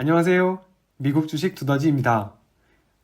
안녕하세요. 미국 주식 두더지입니다.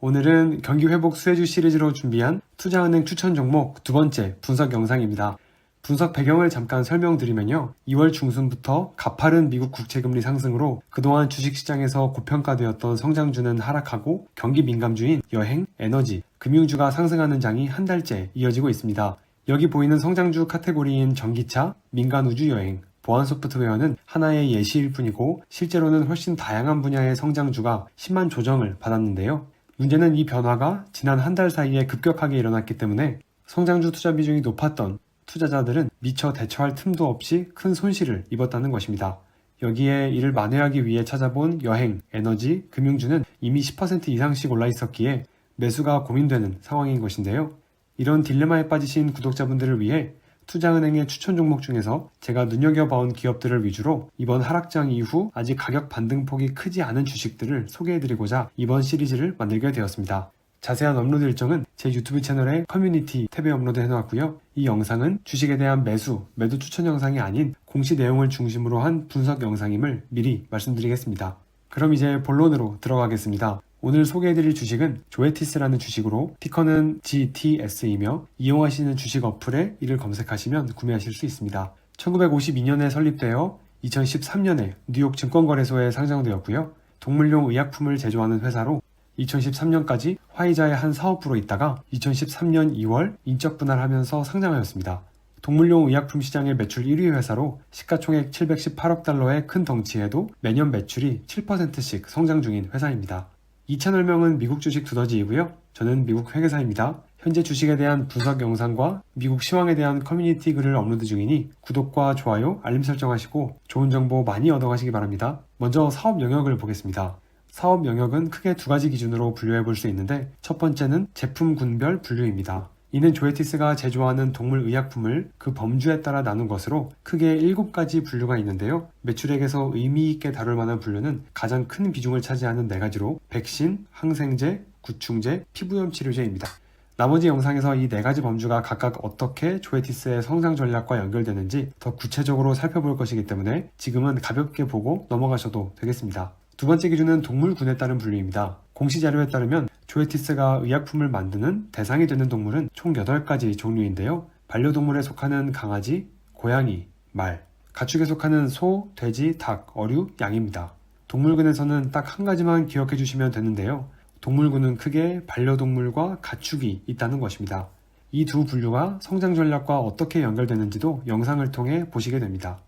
오늘은 경기 회복 수혜주 시리즈로 준비한 투자은행 추천 종목 두 번째 분석 영상입니다. 분석 배경을 잠깐 설명드리면요. 2월 중순부터 가파른 미국 국채금리 상승으로 그동안 주식시장에서 고평가되었던 성장주는 하락하고 경기 민감주인 여행, 에너지, 금융주가 상승하는 장이 한 달째 이어지고 있습니다. 여기 보이는 성장주 카테고리인 전기차, 민간 우주여행, 보안 소프트웨어는 하나의 예시일 뿐이고 실제로는 훨씬 다양한 분야의 성장주가 심한 조정을 받았는데요. 문제는 이 변화가 지난 한 달 사이에 급격하게 일어났기 때문에 성장주 투자 비중이 높았던 투자자들은 미처 대처할 틈도 없이 큰 손실을 입었다는 것입니다. 여기에 이를 만회하기 위해 찾아본 여행, 에너지, 금융주는 이미 10% 이상씩 올라 있었기에 매수가 고민되는 상황인 것인데요. 이런 딜레마에 빠지신 구독자분들을 위해 투자은행의 추천 종목 중에서 제가 눈여겨봐온 기업들을 위주로 이번 하락장 이후 아직 가격 반등폭이 크지 않은 주식들을 소개해드리고자 이번 시리즈를 만들게 되었습니다. 자세한 업로드 일정은 제 유튜브 채널의 커뮤니티 탭에 업로드 해놓았고요. 이 영상은 주식에 대한 매수, 매도 추천 영상이 아닌 공시 내용을 중심으로 한 분석 영상임을 미리 말씀드리겠습니다. 그럼 이제 본론으로 들어가겠습니다. 오늘 소개해드릴 주식은 조에티스라는 주식으로 티커는 GTS이며 이용하시는 주식 어플에 이를 검색하시면 구매하실 수 있습니다. 1952년에 설립되어 2013년에 뉴욕 증권거래소에 상장되었고요. 동물용 의약품을 제조하는 회사로 2013년까지 화이자의 한 사업부로 있다가 2013년 2월 인적 분할하면서 상장하였습니다. 동물용 의약품 시장의 매출 1위 회사로 시가총액 718억 달러의 큰 덩치에도 매년 매출이 7%씩 성장 중인 회사입니다. 이 채널명은 미국 주식 두더지이고요. 저는 미국 회계사입니다. 현재 주식에 대한 분석 영상과 미국 시황에 대한 커뮤니티 글을 업로드 중이니 구독과 좋아요, 알림 설정하시고 좋은 정보 많이 얻어가시기 바랍니다. 먼저 사업 영역을 보겠습니다. 사업 영역은 크게 두 가지 기준으로 분류해 볼 수 있는데 첫 번째는 제품군별 분류입니다. 이는 조에티스가 제조하는 동물 의약품을 그 범주에 따라 나눈 것으로 크게 7가지 분류가 있는데요. 매출액에서 의미 있게 다룰 만한 분류는 가장 큰 비중을 차지하는 네 가지로 백신, 항생제, 구충제, 피부염 치료제입니다. 나머지 영상에서 이 네 가지 범주가 각각 어떻게 조에티스의 성장 전략과 연결되는지 더 구체적으로 살펴볼 것이기 때문에 지금은 가볍게 보고 넘어가셔도 되겠습니다. 두 번째 기준은 동물군에 따른 분류입니다. 공시 자료에 따르면 조에티스가 의약품을 만드는 대상이 되는 동물은 총 8가지 종류인데요. 반려동물에 속하는 강아지, 고양이, 말, 가축에 속하는 소, 돼지, 닭, 어류, 양입니다. 동물군에서는 딱 한 가지만 기억해 주시면 되는데요. 동물군은 크게 반려동물과 가축이 있다는 것입니다. 이 두 분류가 성장 전략과 어떻게 연결되는지도 영상을 통해 보시게 됩니다.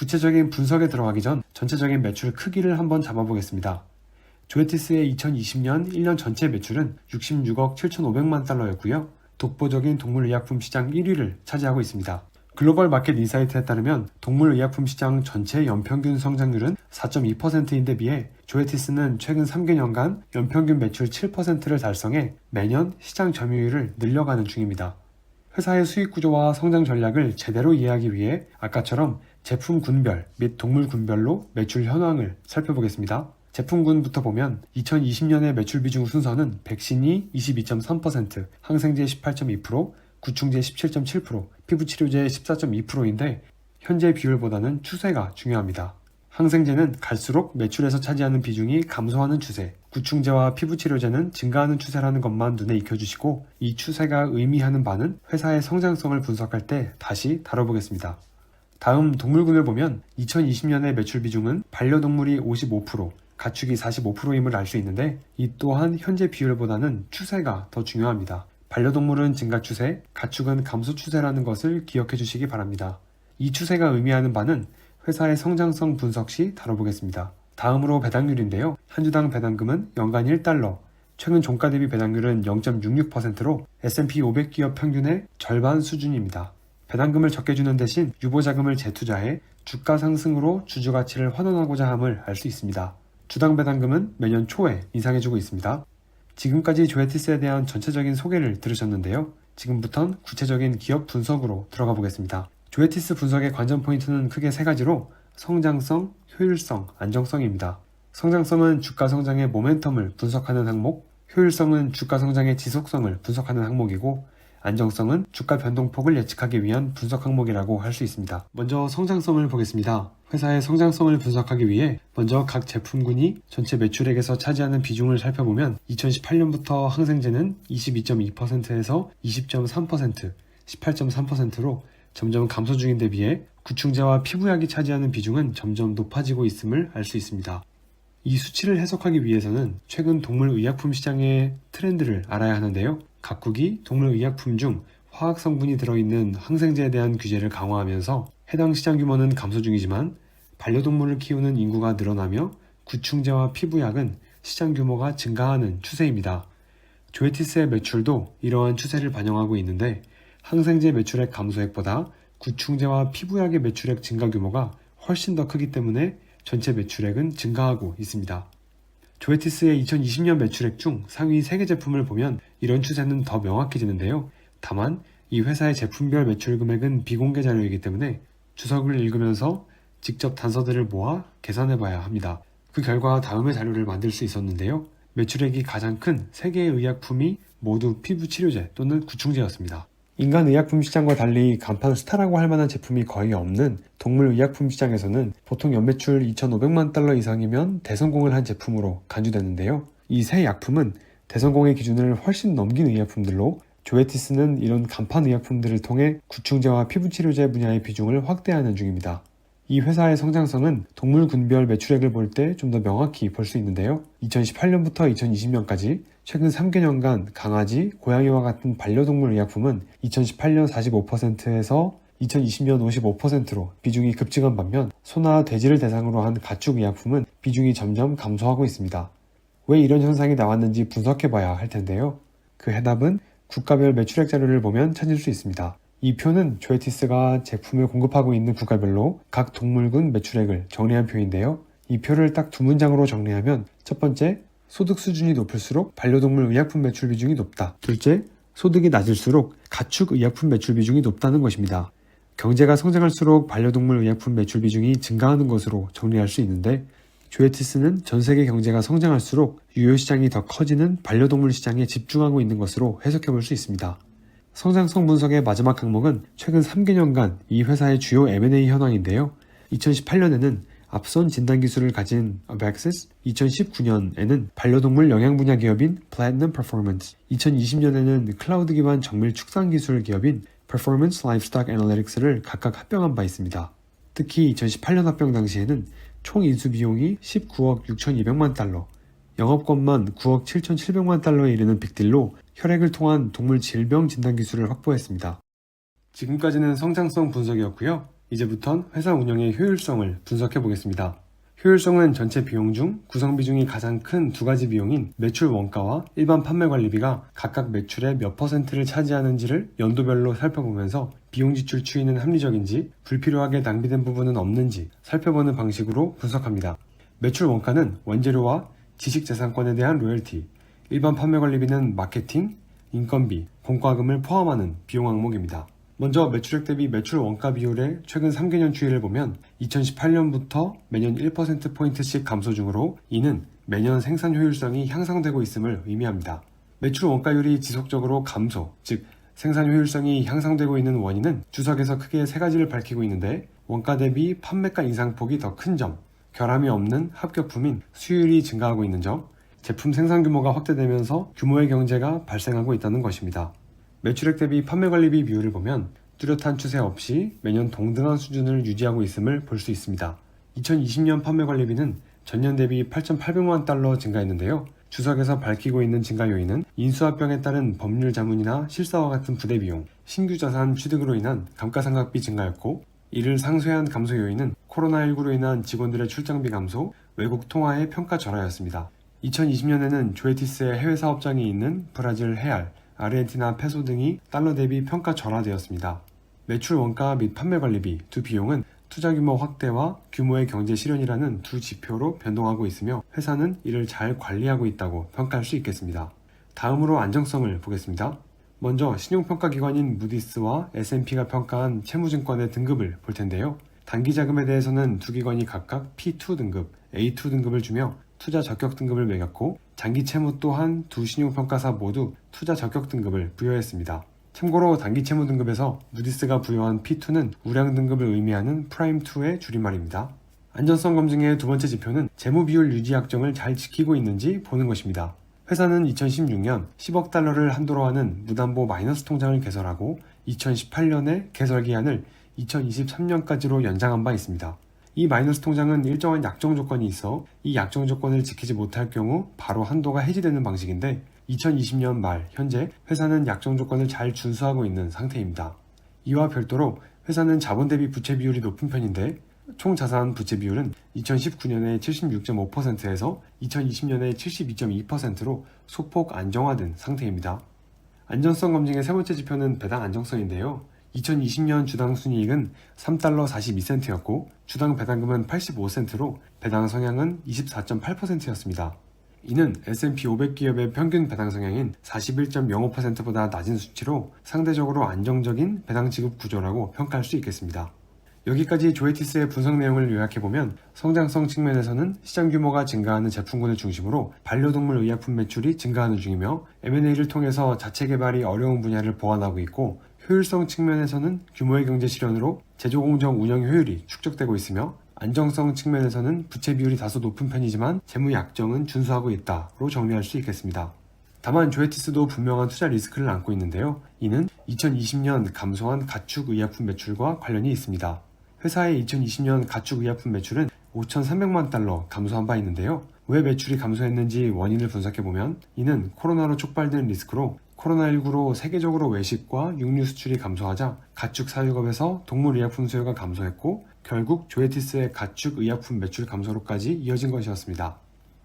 구체적인 분석에 들어가기 전 전체적인 매출 크기를 한번 잡아보겠습니다. 조에티스의 2020년 1년 전체 매출은 66억 7,500만 달러였고요. 독보적인 동물의약품 시장 1위를 차지하고 있습니다. 글로벌 마켓 인사이트에 따르면 동물의약품 시장 전체 연평균 성장률은 4.2%인데 비해 조에티스는 최근 3개년간 연평균 매출 7%를 달성해 매년 시장 점유율을 늘려가는 중입니다. 회사의 수익 구조와 성장 전략을 제대로 이해하기 위해 아까처럼 제품 군별 및 동물 군별로 매출 현황을 살펴보겠습니다. 제품군부터 보면 2020년의 매출 비중 순서는 백신이 22.3%, 항생제 18.2%, 구충제 17.7%, 피부치료제 14.2%인데 현재 비율보다는 추세가 중요합니다. 항생제는 갈수록 매출에서 차지하는 비중이 감소하는 추세, 구충제와 피부치료제는 증가하는 추세라는 것만 눈에 익혀주시고 이 추세가 의미하는 바는 회사의 성장성을 분석할 때 다시 다뤄보겠습니다. 다음 동물군을 보면 2020년의 매출 비중은 반려동물이 55%, 가축이 45%임을 알 수 있는데 이 또한 현재 비율보다는 추세가 더 중요합니다. 반려동물은 증가 추세, 가축은 감소 추세라는 것을 기억해 주시기 바랍니다. 이 추세가 의미하는 바는 회사의 성장성 분석 시 다뤄보겠습니다. 다음으로 배당률인데요. 한 주당 배당금은 연간 1달러, 최근 종가 대비 배당률은 0.66%로 S&P 500 기업 평균의 절반 수준입니다. 배당금을 적게 주는 대신 유보자금을 재투자해 주가 상승으로 주주 가치를 환원하고자 함을 알 수 있습니다. 주당 배당금은 매년 초에 인상해주고 있습니다. 지금까지 조에티스에 대한 전체적인 소개를 들으셨는데요. 지금부턴 구체적인 기업 분석으로 들어가 보겠습니다. 조에티스 분석의 관전 포인트는 크게 세 가지로 성장성, 효율성, 안정성입니다. 성장성은 주가 성장의 모멘텀을 분석하는 항목, 효율성은 주가 성장의 지속성을 분석하는 항목이고, 안정성은 주가 변동폭을 예측하기 위한 분석 항목이라고 할 수 있습니다. 먼저 성장성을 보겠습니다. 회사의 성장성을 분석하기 위해 먼저 각 제품군이 전체 매출액에서 차지하는 비중을 살펴보면 2018년부터 항생제는 22.2%에서 20.3%, 18.3%로 점점 감소 중인데 비해 구충제와 피부약이 차지하는 비중은 점점 높아지고 있음을 알 수 있습니다. 이 수치를 해석하기 위해서는 최근 동물 의약품 시장의 트렌드를 알아야 하는데요. 각국이 동물의약품 중 화학 성분이 들어있는 항생제에 대한 규제를 강화하면서 해당 시장 규모는 감소 중이지만 반려동물을 키우는 인구가 늘어나며 구충제와 피부약은 시장 규모가 증가하는 추세입니다. 조에티스의 매출도 이러한 추세를 반영하고 있는데 항생제 매출액 감소액보다 구충제와 피부약의 매출액 증가 규모가 훨씬 더 크기 때문에 전체 매출액은 증가하고 있습니다. 조에티스의 2020년 매출액 중 상위 3개 제품을 보면 이런 추세는 더 명확해지는데요. 다만 이 회사의 제품별 매출 금액은 비공개 자료이기 때문에 주석을 읽으면서 직접 단서들을 모아 계산해 봐야 합니다. 그 결과 다음의 자료를 만들 수 있었는데요. 매출액이 가장 큰 3개의 의약품이 모두 피부 치료제 또는 구충제였습니다. 인간 의약품 시장과 달리 간판 스타라고 할 만한 제품이 거의 없는 동물 의약품 시장에서는 보통 연매출 2,500만 달러 이상이면 대성공을 한 제품으로 간주되는데요. 이세 약품은 대성공의 기준을 훨씬 넘긴 의약품들로 조에티스는 이런 간판 의약품들을 통해 구충제와 피부치료제 분야의 비중을 확대하는 중입니다. 이 회사의 성장성은 동물 군별 매출액을 볼 때 좀 더 명확히 볼 수 있는데요. 2018년부터 2020년까지 최근 3개년간 강아지, 고양이와 같은 반려동물 의약품은 2018년 45%에서 2020년 55%로 비중이 급증한 반면 소나 돼지를 대상으로 한 가축 의약품은 비중이 점점 감소하고 있습니다. 왜 이런 현상이 나왔는지 분석해 봐야 할 텐데요. 그 해답은 국가별 매출액 자료를 보면 찾을 수 있습니다. 이 표는 조에티스가 제품을 공급하고 있는 국가별로 각 동물군 매출액을 정리한 표인데요. 이 표를 딱 두 문장으로 정리하면 첫 번째, 소득 수준이 높을수록 반려동물 의약품 매출 비중이 높다. 둘째, 소득이 낮을수록 가축 의약품 매출 비중이 높다는 것입니다. 경제가 성장할수록 반려동물 의약품 매출 비중이 증가하는 것으로 정리할 수 있는데 조에티스는 전 세계 경제가 성장할수록 유효 시장이 더 커지는 반려동물 시장에 집중하고 있는 것으로 해석해 볼 수 있습니다. 성장성 분석의 마지막 항목은 최근 3개년간 이 회사의 주요 M&A 현황인데요. 2018년에는 앞선 진단 기술을 가진 Avexis, 2019년에는 반려동물 영양 분야 기업인 Platinum Performance, 2020년에는 클라우드 기반 정밀 축산 기술 기업인 Performance Livestock Analytics를 각각 합병한 바 있습니다. 특히 2018년 합병 당시에는 총 인수 비용이 19억 6,200만 달러, 영업권만 9억 7,700만 달러에 이르는 빅딜로 혈액을 통한 동물 질병 진단 기술을 확보했습니다. 지금까지는 성장성 분석이었고요. 이제부턴 회사 운영의 효율성을 분석해 보겠습니다. 효율성은 전체 비용 중 구성 비 중이 가장 큰 두 가지 비용인 매출 원가와 일반 판매 관리비가 각각 매출의 몇 퍼센트를 차지하는지를 연도별로 살펴보면서 비용 지출 추이는 합리적인지 불필요하게 낭비된 부분은 없는지 살펴보는 방식으로 분석합니다. 매출 원가는 원재료와 지식재산권에 대한 로열티, 일반 판매 관리비는 마케팅, 인건비, 공과금을 포함하는 비용 항목입니다. 먼저 매출액 대비 매출 원가 비율의 최근 3개년 추이를 보면 2018년부터 매년 1%포인트씩 감소 중으로 이는 매년 생산 효율성이 향상되고 있음을 의미합니다. 매출 원가율이 지속적으로 감소, 즉 생산 효율성이 향상되고 있는 원인은 주석에서 크게 세 가지를 밝히고 있는데 원가 대비 판매가 인상폭이 더 큰 점, 결함이 없는 합격품인 수율이 증가하고 있는 점, 제품 생산 규모가 확대되면서 규모의 경제가 발생하고 있다는 것입니다. 매출액 대비 판매 관리비 비율을 보면 뚜렷한 추세 없이 매년 동등한 수준을 유지하고 있음을 볼 수 있습니다. 2020년 판매 관리비는 전년 대비 8,800만 달러 증가했는데요. 주석에서 밝히고 있는 증가 요인은 인수합병에 따른 법률 자문이나 실사와 같은 부대 비용, 신규 자산 취득으로 인한 감가상각비 증가였고 이를 상쇄한 감소 요인은 코로나19로 인한 직원들의 출장비 감소, 외국 통화의 평가 절하였습니다. 2020년에는 조에티스의 해외 사업장이 있는 브라질 헤알, 아르헨티나 페소 등이 달러 대비 평가 절하되었습니다. 매출 원가 및 판매 관리비 두 비용은 투자 규모 확대와 규모의 경제 실현이라는 두 지표로 변동하고 있으며 회사는 이를 잘 관리하고 있다고 평가할 수 있겠습니다. 다음으로 안정성을 보겠습니다. 먼저 신용평가기관인 무디스와 S&P가 평가한 채무증권의 등급을 볼 텐데요. 단기 자금에 대해서는 두 기관이 각각 P2 등급, A2 등급을 주며 투자 적격 등급을 매겼고 장기 채무 또한 두 신용평가사 모두 투자 적격 등급을 부여했습니다. 참고로 단기 채무 등급에서 무디스가 부여한 P2는 우량 등급을 의미하는 프라임2의 줄임말입니다. 안전성 검증의 두 번째 지표는 재무 비율 유지 약정을 잘 지키고 있는지 보는 것입니다. 회사는 2016년 10억 달러를 한도로 하는 무담보 마이너스 통장을 개설하고 2018년에 개설 기한을 2023년까지로 연장한 바 있습니다. 이 마이너스 통장은 일정한 약정 조건이 있어 이 약정 조건을 지키지 못할 경우 바로 한도가 해지되는 방식인데 2020년 말 현재 회사는 약정 조건을 잘 준수하고 있는 상태입니다. 이와 별도로 회사는 자본 대비 부채 비율이 높은 편인데 총 자산 부채 비율은 2019년에 76.5%에서 2020년에 72.2%로 소폭 안정화된 상태입니다. 안전성 검증의 세 번째 지표는 배당 안정성인데요. 2020년 주당 순이익은 3달러 42센트였고 주당 배당금은 85센트로 배당 성향은 24.8%였습니다. 이는 S&P 500 기업의 평균 배당 성향인 41.05%보다 낮은 수치로 상대적으로 안정적인 배당 지급 구조라고 평가할 수 있겠습니다. 여기까지 조에티스의 분석 내용을 요약해보면 성장성 측면에서는 시장 규모가 증가하는 제품군을 중심으로 반려동물 의약품 매출이 증가하는 중이며 M&A를 통해서 자체 개발이 어려운 분야를 보완하고 있고 효율성 측면에서는 규모의 경제 실현으로 제조공정 운영 효율이 축적되고 있으며 안정성 측면에서는 부채 비율이 다소 높은 편이지만 재무 약정은 준수하고 있다로 정리할 수 있겠습니다. 다만 조에티스도 분명한 투자 리스크를 안고 있는데요. 이는 2020년 감소한 가축 의약품 매출과 관련이 있습니다. 회사의 2020년 가축 의약품 매출은 5,300만 달러 감소한 바 있는데요. 왜 매출이 감소했는지 원인을 분석해보면 이는 코로나로 촉발된 리스크로 코로나19로 세계적으로 외식과 육류 수출이 감소하자 가축 사육업에서 동물 의약품 수요가 감소했고 결국 조에티스의 가축 의약품 매출 감소로까지 이어진 것이었습니다.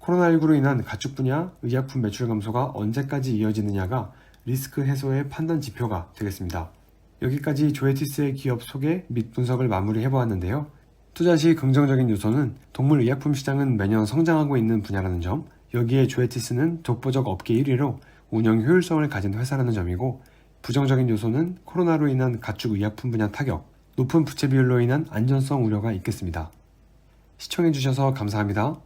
코로나19로 인한 가축 분야 의약품 매출 감소가 언제까지 이어지느냐가 리스크 해소의 판단 지표가 되겠습니다. 여기까지 조에티스의 기업 소개 및 분석을 마무리해 보았는데요. 투자 시 긍정적인 요소는 동물 의약품 시장은 매년 성장하고 있는 분야라는 점, 여기에 조에티스는 독보적 업계 1위로 운영 효율성을 가진 회사라는 점이고, 부정적인 요소는 코로나로 인한 가축 의약품 분야 타격, 높은 부채 비율로 인한 안전성 우려가 있겠습니다. 시청해주셔서 감사합니다.